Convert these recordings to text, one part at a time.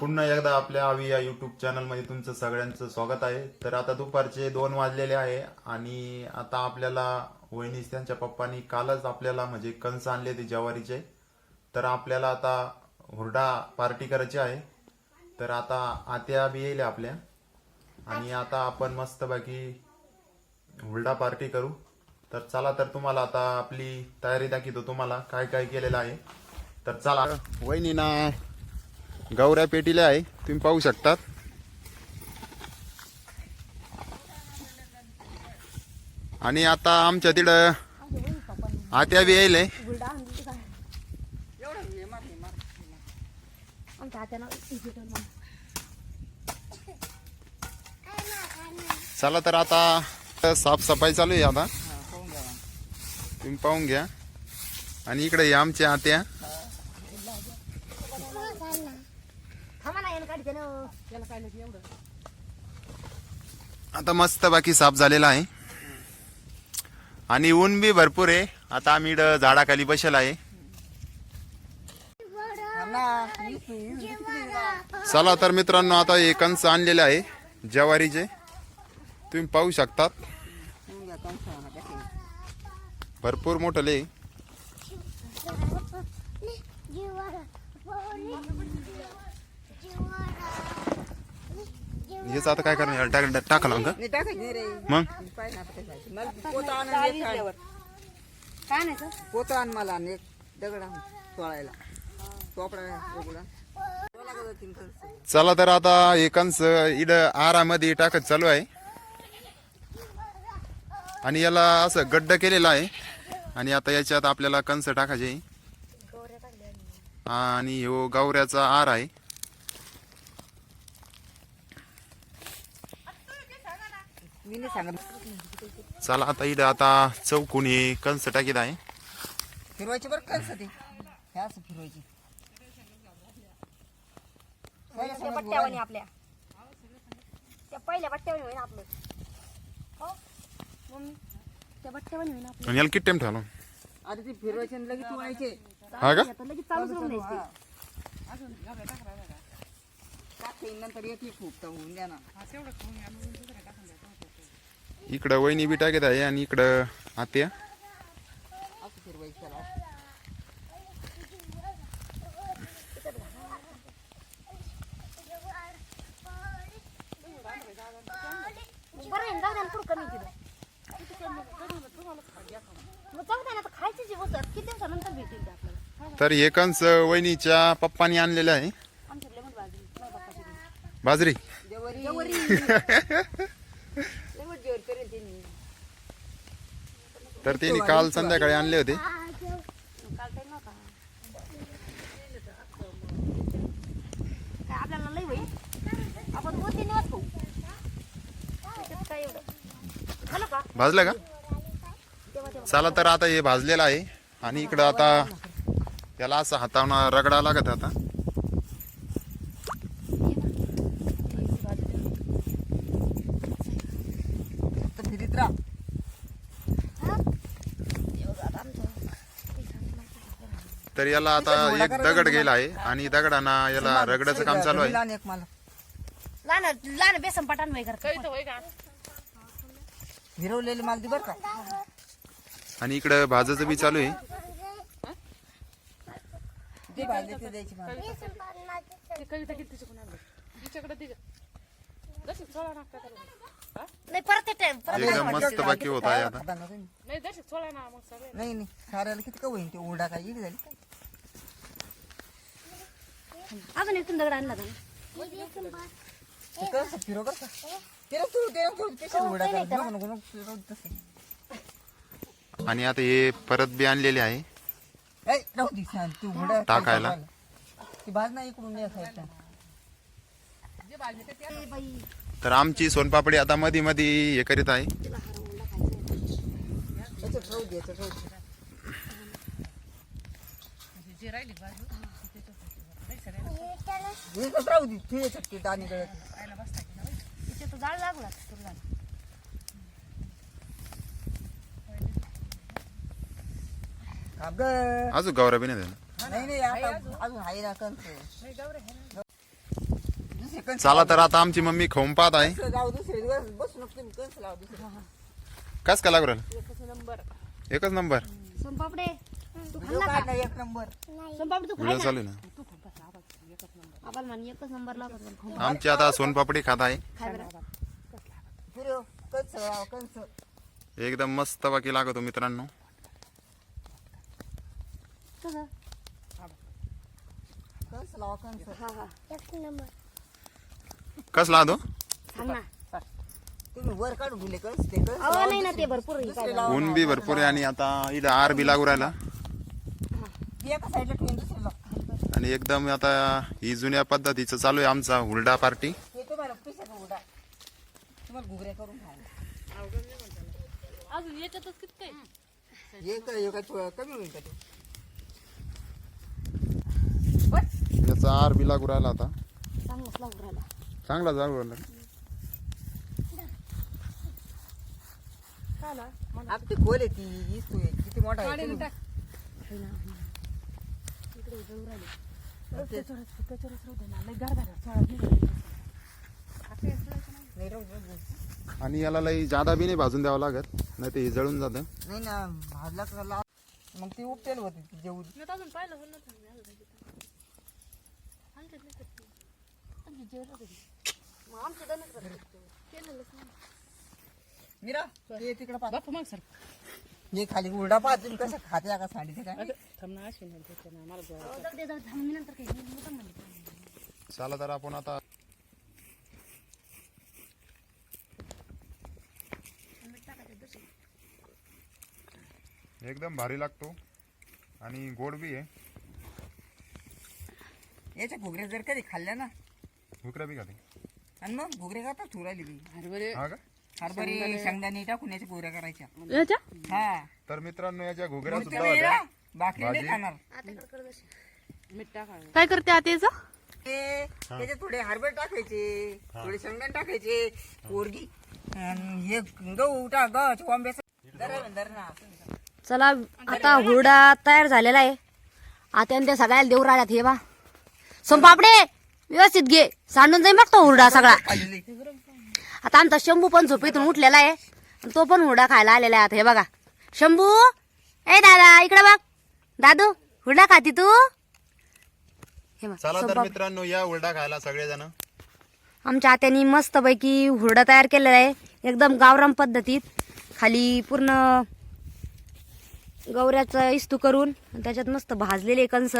पुन्हा एकदा आपल्या आवी या युट्यूब चॅनलमध्ये तुमचं सगळ्यांचं स्वागत आहे. तर आता दुपारचे दोन वाजलेले आहे आणि आता आपल्याला वहिनीस त्यांच्या पप्पांनी कालच आपल्याला म्हणजे कंस आणले ते ज्वारीचे. तर आपल्याला आता हुरडा पार्टी करायची आहे. तर आता आत्या बी येईल आपल्या. आणि आता आपण मस्त बाकी हुरडा पार्टी करू. तर चला तर तुम्हाला आता आपली तयारी दाखवतो तुम्हाला काय काय केलेलं आहे. तर चला. वहिनी ना गौऱ्या पेटीला आहे तुम्ही पाहू शकतात. आणि आता आमच्या तिकडं आत्या बी येईल चला तर आता साफसफाई चालू आहे आता. तुम्ही पाहून घ्या. आणि इकडे या आमच्या आत्या थांबा ना यानं काढते ना याला काय नाही एवढं आता मस्त बाकी साफ झालेला आहे. आणि ऊन बी भरपूर आहे. आता आम्ही झाडाखाली बसेल आहे. चला तर मित्रांनो आता हे कंस आणलेले आहे ज्वारीचे. तुम्ही पाहू शकतात. भरपूर मोठं ले हेच आता काय करणार? टाक टाकलं का? नाही टाकायची नाही रे. मग? काय नाही पोतं आण मला आणि एक दगड आण चोळायला चोपडा चला तर आता हे कंस इड आरामध्ये टाकत चालू आहे. आणि याला असं गड्ड केलेलं आहे. आणि आता याच्यात आपल्याला कंस टाकायचे. आणि हो गौऱ्याचा आर आहे मी नाही सांगत चला आता इड आता चौकून कंस टाकीत आहे. फिरवायची बरं कसं ते? हे असं फिरवायची. आपल्या. त्या पहिल्या बट्ट्यावानी होईन आपलं. हो? मम्मी त्या बट्ट्यावानी होईन आपलं. आणि याला किती टाइम ठेवला? आता ती फिरवायची आणि लगेच वळायचे. हा का? आता लगेच चालूच राहून द्यायचं. टाकते नंतर येते खूप तर होऊन द्या ना इकडं वहिनी बी टाकीत आहे आणि इकडं आत्या. तर हे कंस वहिनीच्या पप्पानी आणलेलं आहे. बाजरी तर त्यांनी काल संध्याकाळी आणले होते. भाजलं का? चला तर आता हे भाजलेलं आहे. आणि इकडं आता त्याला असं हातावना रगडा लागत आता तर याला आता एक दगड गेला आहे आणि दगडाना याला रगडाचं काम चालू आहे. लहान एक मला. लहान लहान बेसन करत. फिरवलेली माल दे बरं का? आणि इकडं भाजाचं बी चालू आहे. ते भाजले ते द्यायची मला. नाही परत ते टाइम परत एकदम मस्त बाकी होत आहे आता. नाही नाही नाही. साऱ्याला किती का होईन ते? ओढा काय इडी झाली. काय अजून एक दगड आणला का. तू तू. पेशल नको नको आणि आता हे परत बी आणलेले आहे. ए राहू दे छान तू ओढा टाकायला. ती भाज नाही इकडून या साईडला ए बाई. तर आमची सोनपापडी आता मध्ये मध्ये हे करीत आहे. याच्यात राहू दे याच्यात राहू याच्यात राहू दे तू याच्यात ते दाणे गळत तिथे तो जाळ लागला तुला अगं अजून गौरव बी नाही झालं नाही नाही आता अजून आहे ना चला तर आता आमची मम्मी खाऊन पाहत आहे. कंस लावा दुसरे दिवस. बसू नको तुम्ही कंस लावा दुसरे कस का लागू राहिलं? एकच नंबर. सोनपापडे तू व्हिडिओ खाल्ला काढ का ना एक नंबर. सोनपापडी तू व्हिडिओ खाल्ला चालू आहे ना. आपण म्हण एकच नंबर लागत आमची आता सोनपापडी खात आहे. खाय बरं. लावा कंस एकदम मस्त बाकी लागतो मित्रांनो. कसं? कंस लावा कंस. हा हा. एक नंबर. कसला तो सांग ना. तुम्ही वर काढून दिले कंस ते कंस. अहो नाही ना ते भरपूर काय ऊन बी भरपूर आहे आणि आता इथं आर बी लागू राहिला. एका साईडला ठेवून दुसरे लावा. आणि एकदम आता ही जुन्या पद्धतीचं चालू आहे आमचा हुरडा पार्टी. याचा आर बी लागू राहिला आता. चांगला लागू राहिला. किती मोठा राहू दे. आणि याला लई जादा बी नाही भाजून द्यावं लागत नाही ते हे जळून जातं नाही ना भाजला तर मग ती उपटेल होती ती जेवढी मी तर अजून पाहिलं पण नव्हतं मी अजून बघितलं. आमच्यात नाही करत ती. आमची जेवढं कधी. मग आमचं दणच बरं. केलेलंच नाही. मीरा ते तिकडे पाहा बापू मग सर हे खाली उरडा पाहा तुम्ही कसं खाते का साडीचे काय. चला तर आपण आता एकदम भारी लागतो आणि गोड बी आहे. याच्या घुगऱ्या जर कधी खाल्ल्या ना हुकरा बी खाते. आणि मग घुगरे करता चुरायली बी हरभरे हा का? हरभरे शेंगदाणे. टाकून याच्या घुगऱ्या करायच्या. याच्या? हा. तर मित्रांनो याच्या घुगऱ्या मग सुद्धा होत्या. भाकरी नाही भाजी? खाणार. काय करते आता ते त्याच्यात थोडे हरभरे टाकायचे थोडे शेंगदाणे टाकायचे पोरगी आणि हे गहू टाक गव्हाच्या कोंब्याचं धरा धर ना. चला आता हुरडा तयार झालेला आहे. आता त्या सगळ्याला देऊ राहिल्यात हे बा. सोनपापडे व्यवस्थित घे. सांडून जाईल बघ तो हुरडा सगळा. खाल्ली आता आमचा शंभू पण झोपेतून उठलेला आहे. आणि तो पण हुरडा खायला आलेला आहे आता हे बघा. शंभू! ए दादा इकडे बघ. दादू हुरडा खाती तू? हे बघ, चला तर सोनपाप- मित्रांनो या उलटा खायला सगळेजण. आमच्या आत्यानी मस्तपैकी हुरडा तयार केलेला आहे. एकदम गावराम पद्धतीत. खाली पूर्ण गवऱ्याचा इस्तू करून त्याच्यात मस्त भाजलेले कंस.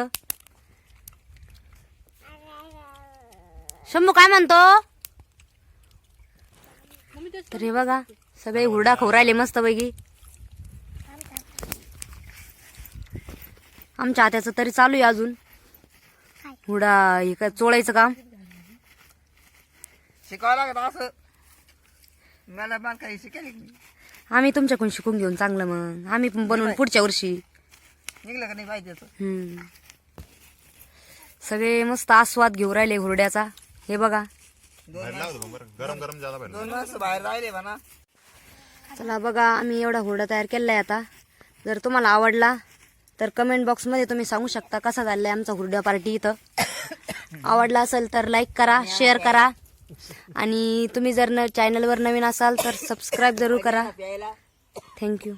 शंभू काय म्हणतो? तर हे बघा सगळे हुरडा खाऊ राहिले मस्तपैकी. आमच्या आत्याचं तरी चालू आहे अजून. हुरडा हे काय चोळायचं काम? शिकावं लागत असं. मला पण काही शिकेल आम्ही तुमच्याकडून शिकून घेऊन चांगलं मग. आम्ही पण बनवून पुढच्या वर्षी. निघलं का नाही पाहिजे असं हम्म. सगळे मस्त आस्वाद घेऊ राहिले हुरड्याचा. हे बघा. बरं. गरम गरम दोन बाहेर राहिले म्हणा चला बघा आम्ही एवढा हुरडा तयार केलाय आता. जर तुम्हाला आवडला तर कमेंट बॉक्समध्ये तुम्ही सांगू शकता कसा झालाय आमचा हुरडा पार्टी इथं. आवडला असेल तर लाईक करा शेअर करा. आणि तुम्ही जर न चॅनलवर नवीन असाल तर सबस्क्राईब जरूर करा. थँक्यू